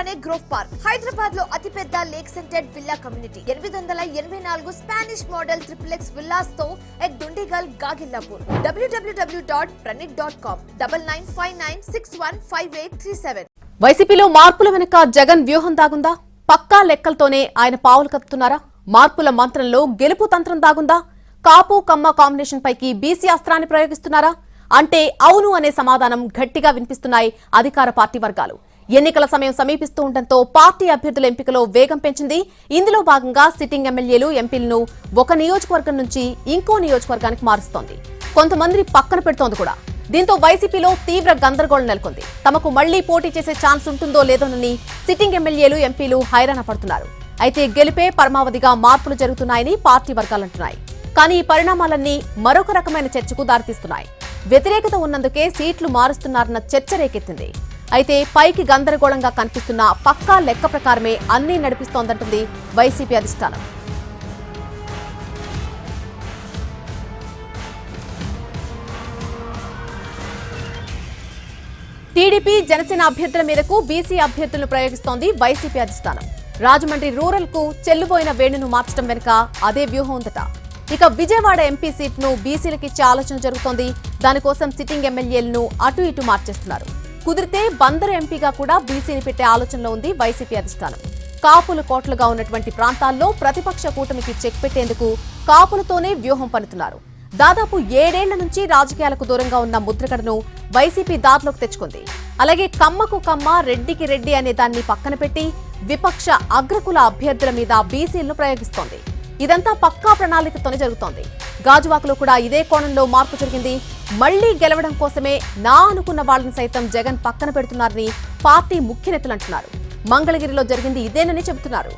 పక్కనే grove park హైదరాబాద్లో అతిపెద్ద లేక్ సెంటెడ్ విల్లా కమ్యూనిటీ. ఎనిమిది వందల ఎనభై నాలుగు Spanish model triplex విల్లాస్తో at Dundigal Gagillapur. W W W dot Praneeth dot com double nine five nine six one five eight three seven. వైసీపీలో మార్పుల వెనుక జగన్ వ్యూహం దాగుందా? పక్కా లెక్కలతోనే ఆయన పావులు కత్తున్నారా మార్పుల మంత్రంలో గెలుపు తంత్రం దాగుందా? కాపు కమ్మ కాంబినేషన్ పైకి బీసీ అస్త్రాన్ని ప్రయోగిస్తున్నారా? అంటే అవును అనే సమాధానం గట్టిగా వినిపిస్తున్నాయి అధికార పార్టీ వర్గాలు. ఎన్నికల సమయం సమీపిస్తూ ఉండటంతో పార్టీ అభ్యర్థుల ఎంపికలో వేగం పెంచింది. ఇందులో భాగంగా సిట్టింగ్ ఎమ్మెల్యేలు ఎంపీలను ఒక నియోజకవర్గం నుంచి ఇంకో నియోజకవర్గానికి మారుస్తోంది. కొంతమంది పక్కన పెడుతోంది కూడా. దీంతో వైసీపీలో తీవ్ర గందరగోళం నెలకొంది. తమకు మళ్ళీ పోటీ చేసే ఛాన్స్ ఉంటుందో లేదోనని సిట్టింగ్ ఎమ్మెల్యేలు ఎంపీలు హైరాణ పడుతున్నారు. అయితే గెలిపే పరమావధిగా మార్పులు జరుగుతున్నాయని పార్టీ వర్గాలంటున్నాయి కానీ ఈ పరిణామాలన్నీ మరొక రకమైన చర్చకు దారితీస్తున్నాయి. వ్యతిరేకత ఉన్నందుకే సీట్లు మారుస్తున్నారన్న చర్చ రేకెత్తింది. అయితే పైకి గందరగోళంగా కనిపిస్తున్న పక్కా లెక్క ప్రకారమే అన్నీ నడిపిస్తోందంటుంది వైసీపీ అధిష్టానం. టీడీపీ జనసేన అభ్యర్థుల మేరకు బీసీ అభ్యర్థులను ప్రయోగిస్తోంది వైసీపీ అధిష్టానం. రాజమండ్రి రూరల్కు చెల్లుబోయిన వేణును మార్చడం వెనుక అదే వ్యూహం ఉందట. ఇక విజయవాడ ఎంపీ సీట్ను బీసీలకు ఇచ్చే ఆలోచన జరుగుతోంది. దానికోసం సిట్టింగ్ ఎమ్మెల్యేలను అటు ఇటు మార్చేస్తున్నారు. కుదిరితే బందరు ఎంపీగా కూడా బీసీని పెట్టే ఆలోచనలో ఉంది వైసీపీ అధిష్టానం. కాపులు కోట్లుగా ఉన్నటువంటి ప్రాంతాల్లో ప్రతిపక్ష కూటమికి చెక్ పెట్టేందుకు కాపులతోనే వ్యూహం పనుతున్నారు దాదాపు ఏడేళ్ళ నుంచి రాజకీయాలకు దూరంగా ఉన్న ముద్రగడను వైసీపీ దారిలోకి తెచ్చుకుంది. అలాగే కమ్మకు కమ్మ రెడ్డికి రెడ్డి అనే దాన్ని పక్కన పెట్టి విపక్ష అగ్రకుల అభ్యర్థుల మీద బీసీలను ప్రయోగిస్తోంది. ఇదంతా పక్కా ప్రణాళికతోనే జరుగుతోంది. గాజువాకలో కూడా ఇదే కోణంలో మార్పు జరిగింది. మళ్ళీ గెలవడం కోసమే నా అనుకున్న వాళ్ళని సైతం జగన్ పక్కన పెడుతున్నారని పార్టీ ముఖ్య నేతలు అంటున్నారు. మంగళగిరిలో జరిగింది ఇదేనని చెబుతున్నారు.